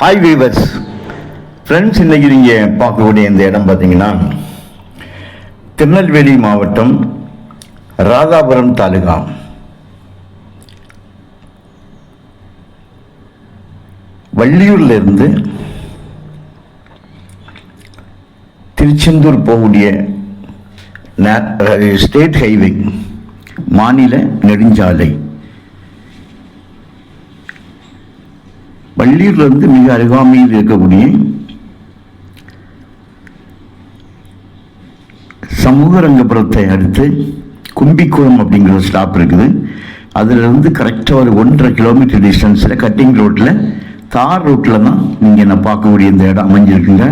Hi viewers friends இன்னைக்கு நீங்கள் பார்க்கக்கூடிய இந்த இடம் பார்த்தீங்கன்னா திருநெல்வேலி மாவட்டம் ராதாபுரம் தாலுகா. வள்ளியூர்ல இருந்து திருச்செந்தூர் போகக்கூடிய ஸ்டேட் ஹைவே மாநில நெடுஞ்சாலை. வள்ளியூர்லேருந்து மிக அருகாமையில் இருக்கக்கூடிய சமூகரங்கபுரத்தை அடுத்து கும்பிக்குளம் அப்படிங்கிற ஒரு ஸ்டாப் இருக்குது. அதிலிருந்து கரெக்டாக ஒரு ஒன்றரை கிலோமீட்டர் டிஸ்டன்ஸில் கட்டிங் ரோட்டில் தார் ரோட்டில் தான் நீங்கள் என்ன பார்க்கக்கூடிய இந்த இடம் அமைஞ்சிருக்குங்க.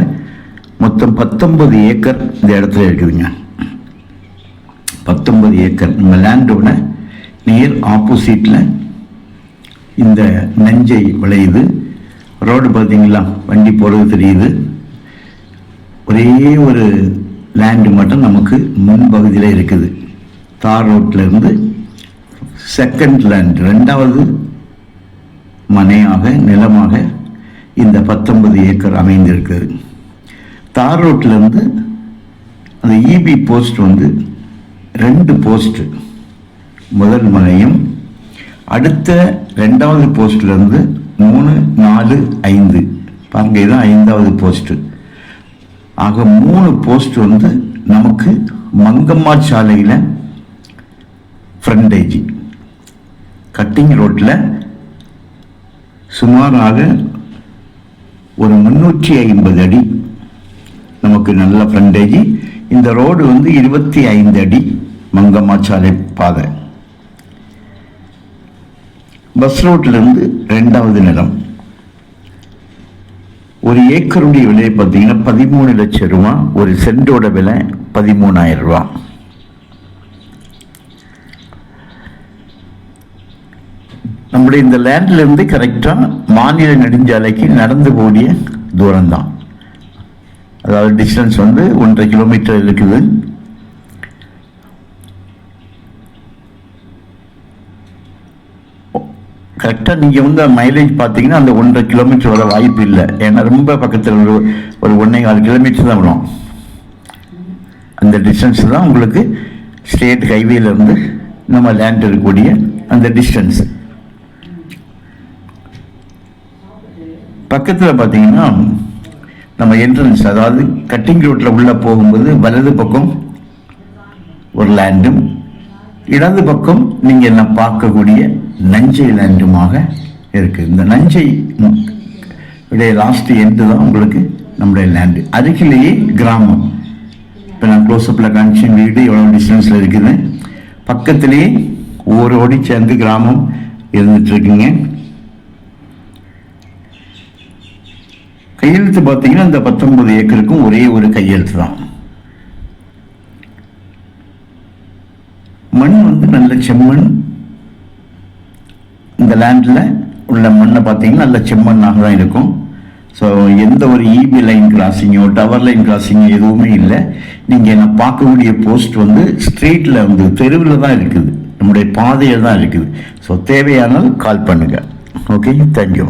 மொத்தம் பத்தொன்பது ஏக்கர் இந்த இடத்துல இருக்குதுங்க. பத்தொன்பது ஏக்கர். நம்ம லேண்டோட நியர் ஆப்போசிட்டில் இந்த நஞ்சை விளையுது. ரோடு பார்த்தீங்களா? வண்டி போகிறது தெரியுது. ஒரே ஒரு லேண்டு மட்டும் நமக்கு முன்பகுதியில் இருக்குது. தார் ரோட்டில் இருந்து செகண்ட் லேண்ட் ரெண்டாவது மனையாக நிலமாக இந்த பத்தொன்பது ஏக்கர் அமைந்திருக்குது தார் ரோட்லேருந்து அந்த இபி போஸ்ட் வந்து ரெண்டு போஸ்ட் முதல் மனையும் அடுத்த ரெண்டாவது போஸ்ட்லேருந்து மூணு நாலு ஐந்து. பாருங்க இதுதான் ஐந்தாவது போஸ்ட்டு ஆக மூணு போஸ்ட் வந்து நமக்கு மங்கம்மா சாலையில் ஃப்ரண்டேஜி கட்டிங் ரோட்டில் சுமாராக ஒரு முன்னூற்றி ஐம்பது அடி நமக்கு நல்ல ஃப்ரண்டேஜி இந்த ரோடு வந்து இருபத்தி ஐந்து அடி மங்கம்மா சாலை பாதை. பஸ் ரோட்டிலிருந்து ரெண்டாவது நிலம். ஒரு ஏக்கருடைய விலை பார்த்தீங்கன்னா பதிமூணு லட்சம் ரூபா ஒரு சென்டோட விலை பதிமூணாயிரம் ரூபா. நம்முடைய இந்த லேண்ட்லேருந்து கரெக்டாக மாநில நெடுஞ்சாலைக்கு நடந்து போடிய தூரம் தான் அதாவது டிஸ்டன்ஸ் வந்து ஒன்றரை கிலோமீட்டர் இருக்குது. கரெக்டாக நீங்கள் வந்து மைலேஜ் பார்த்தீங்கன்னா அந்த ஒன்றரை கிலோமீட்டர் வர வாய்ப்பு இல்லை. ஏன்னா ரொம்ப பக்கத்தில் ஒரு ஒரு ஒன்றே கால் கிலோமீட்டர் தான் வரும் அந்த டிஸ்டன்ஸ் தான் உங்களுக்கு ஸ்டேட் ஹைவேலேருந்து நம்ம லேண்ட் இருக்கக்கூடிய அந்த டிஸ்டன்ஸ் பக்கத்தில் பார்த்தீங்கன்னா நம்ம என்ட்ரன்ஸ் அதாவது கட்டிங் ரோட்டில் உள்ளே போகும்போது வலது பக்கம் ஒரு லேண்டும் இடது பக்கம் நீங்கள் என்ன பார்க்கக்கூடிய நஞ்சை லேண்டுமாக இருக்குது இந்த நஞ்சை உடைய லாஸ்ட் எண்டு தான் உங்களுக்கு நம்முடைய லேண்டு அருகிலேயே கிராமம். இப்போ நான் க்ளோஸ்அப்பில் கனெக்ஷன் வீடு எவ்வளோ டிஸ்டன்ஸில் இருக்குது. பக்கத்திலேயே ஓடி சேர்ந்து கிராமம் இருந்துட்டுருக்குங்க. கையெழுத்து பார்த்தீங்கன்னா இந்த பத்தொன்பது ஏக்கருக்கும் ஒரே ஒரு கையெழுத்து தான் மண் வந்து நல்ல செம்மண் இந்த லேண்டில் உள்ள மண்ணை பார்த்தீங்கன்னா நல்ல செம்மண்ணாக தான் இருக்கும். ஸோ எந்த ஒரு இபி லைன் கிராசிங்கோ டவர் லைன் கிராசிங்கோ எதுவுமே இல்லை. நீங்கள் என்ன பார்க்கக்கூடிய போஸ்ட் வந்து ஸ்ட்ரீட்டில் வந்து தெருவில் தான் இருக்குது. நம்முடைய பாதையில் தான் இருக்குது. ஸோ தேவையானால் கால் பண்ணுங்கள் ஓகே தேங்க்யூ